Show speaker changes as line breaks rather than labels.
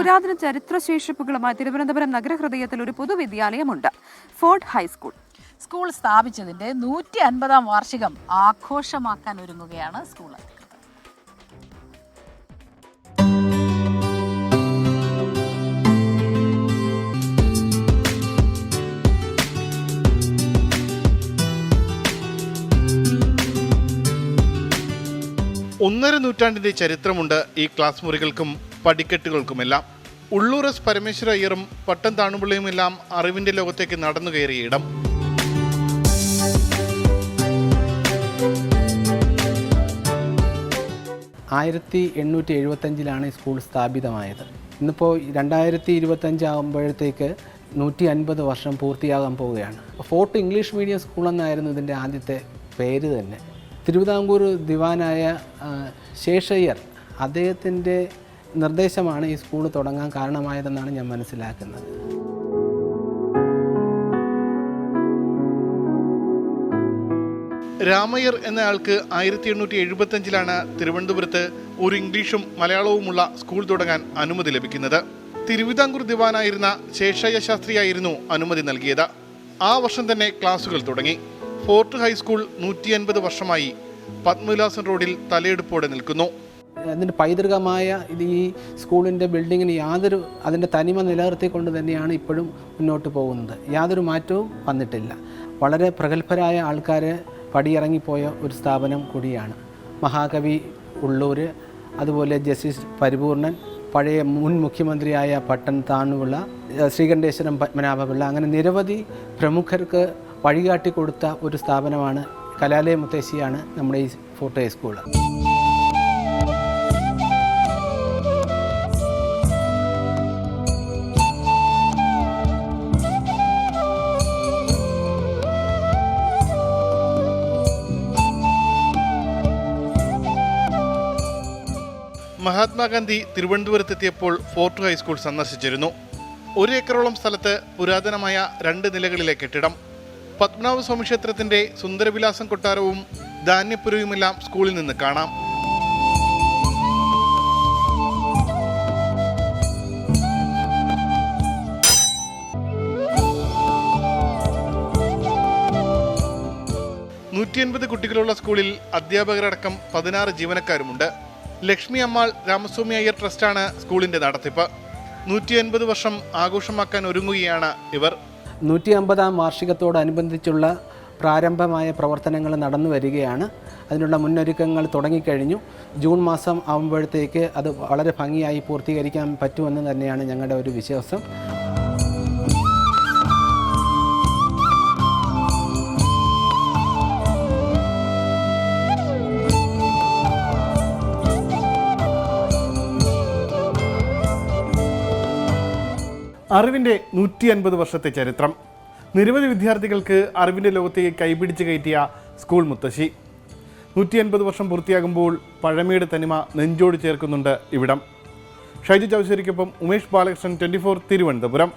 പുരാതന ചരിത്ര ശേഷിപ്പുകളുമായി തിരുവനന്തപുരം നഗരഹൃദയത്തിൽ ഒരു പൊതുവിദ്യാലയമുണ്ട്. Fort high school
school. സ്ഥാപിച്ചതിന്റെ നൂറ്റി അൻപതാം വാർഷികം ആഘോഷമാക്കാൻ ഒരുങ്ങുകയാണ് സ്കൂൾ.
ഒന്നര നൂറ്റാണ്ടിന്റെ ചരിത്രമുണ്ട് ഈ ക്ലാസ് മുറികൾക്കും പടിക്കെട്ടുകൾക്കുമെല്ലാം ഉള്ളൂർ എസ് പരമേശ്വര അയ്യറും പട്ടം താണുപിള്ളിയുമെല്ലാം അറിവിന്റെ ലോകത്തേക്ക് നടന്നു കയറിയ ഇടം.
ആയിരത്തി എണ്ണൂറ്റി എഴുപത്തഞ്ചിലാണ് ഈ സ്കൂൾ സ്ഥാപിതമായത്. ഇന്നിപ്പോൾ രണ്ടായിരത്തി ഇരുപത്തഞ്ച് ആകുമ്പോഴത്തേക്ക് നൂറ്റി അൻപത് വർഷം പൂർത്തിയാകാൻ പോവുകയാണ്. ഫോർട്ട് ഇംഗ്ലീഷ് മീഡിയം സ്കൂൾ എന്നായിരുന്നു ഇതിന്റെ ആദ്യത്തെ പേര് തന്നെ. തിരുവിതാംകൂർ ദിവാനായ ശേഷയ്യർ അദ്ദേഹത്തിന്റെ നിർദ്ദേശമാണ് ഈ സ്കൂൾ തുടങ്ങാൻ കാരണമായതെന്നാണ് ഞാൻ മനസ്സിലാക്കുന്നത്.
രാമയ്യർ എന്നയാൾക്ക് ആയിരത്തി എണ്ണൂറ്റി എഴുപത്തഞ്ചിലാണ് തിരുവനന്തപുരത്ത് ഒരു ഇംഗ്ലീഷും മലയാളവുമുള്ള സ്കൂൾ തുടങ്ങാൻ അനുമതി ലഭിക്കുന്നത്. തിരുവിതാംകൂർ ദിവാനായിരുന്ന ശേഷയ്യ ശാസ്ത്രിയായിരുന്നു അനുമതി നൽകിയത്. ആ വർഷം തന്നെ ക്ലാസുകൾ തുടങ്ങി. ഫോർട്ട് ഹൈസ്കൂൾ നൂറ്റി അൻപത് വർഷമായി പത്മവിലാസൻ റോഡിൽ തലയെടുപ്പോടെ നിൽക്കുന്നു.
അതിന്റെ പൈതൃകമായ ഇത് ഈ സ്കൂളിന്റെ ബിൽഡിങ്ങിന് യാതൊരു അതിന്റെ തനിമ നിലനിർത്തിക്കൊണ്ട് തന്നെയാണ് ഇപ്പോഴും മുന്നോട്ട് പോകുന്നത്. യാതൊരു മാറ്റവും വന്നിട്ടില്ല. വളരെ പ്രഗത്ഭരായ ആൾക്കാർ പടിയിറങ്ങിപ്പോയ ഒരു സ്ഥാപനം കൂടിയാണ്. മഹാകവി ഉള്ളൂർ അതുപോലെ ജസ്റ്റിസ് പരിപൂർണൻ പഴയ മുൻ മുഖ്യമന്ത്രിയായ പട്ടൻ താണുപിള്ള ശ്രീകണ്ഠേശ്വരം പത്മനാഭപിള്ള അങ്ങനെ നിരവധി പ്രമുഖർക്ക് വഴികാട്ടി കൊടുത്ത ഒരു സ്ഥാപനമാണ് കലാലയ മുത്തശ്ശിയാണ് നമ്മുടെ ഈ ഫോർട്ട് ഹൈസ്കൂൾ
മഹാത്മാഗാന്ധി തിരുവനന്തപുരത്തെത്തിയപ്പോൾ ഫോർട്ട് ഹൈസ്കൂൾ സന്ദർശിച്ചിരുന്നു. ഒരു ഏക്കറോളം സ്ഥലത്ത് പുരാതനമായ രണ്ട് നിലകളിലെ കെട്ടിടം. പത്മനാഭസ്വാമി ക്ഷേത്രത്തിന്റെ സുന്ദരവിലാസം കൊട്ടാരവും ധാന്യപ്പുരയുമെല്ലാം സ്കൂളിൽ നിന്ന് കാണാം. നൂറ്റി അൻപത് കുട്ടികളുള്ള സ്കൂളിൽ അധ്യാപകരടക്കം പതിനാറ് ജീവനക്കാരുമുണ്ട്. ലക്ഷ്മി അമ്മാൾ രാമസ്വാമി അയ്യർ ട്രസ്റ്റാണ് സ്കൂളിന്റെ നടത്തിപ്പ്. നൂറ്റി അൻപത് വർഷം ആഘോഷമാക്കാൻ ഒരുങ്ങുകയാണ് ഇവർ.
നൂറ്റി അമ്പതാം വാർഷികത്തോടനുബന്ധിച്ചുള്ള പ്രാരംഭമായ പ്രവർത്തനങ്ങൾ നടന്നു വരികയാണ്. അതിനുള്ള മുന്നൊരുക്കങ്ങൾ തുടങ്ങിക്കഴിഞ്ഞു. ജൂൺ മാസം ആകുമ്പോഴത്തേക്ക് അത് വളരെ ഭംഗിയായി പൂർത്തീകരിക്കാൻ പറ്റുമെന്ന് തന്നെയാണ് ഞങ്ങളുടെ ഒരു വിശ്വാസം.
അറിവിന്റെ നൂറ്റി അൻപത് വർഷത്തെ ചരിത്രം. നിരവധി വിദ്യാർത്ഥികൾക്ക് അറിവിന്റെ ലോകത്തേക്ക് കൈപിടിച്ച് കയറ്റിയ സ്കൂൾ മുത്തശ്ശി. നൂറ്റി അൻപത് വർഷം പൂർത്തിയാകുമ്പോൾ പഴമയുടെ തനിമ നെഞ്ചോട് ചേർക്കുന്നുണ്ട് ഇവിടം. ഷൈജു ചൗശ്ശേരിക്കൊപ്പം ഉമേഷ് ബാലകൃഷ്ണൻ ട്വന്റി ഫോർ തിരുവനന്തപുരം.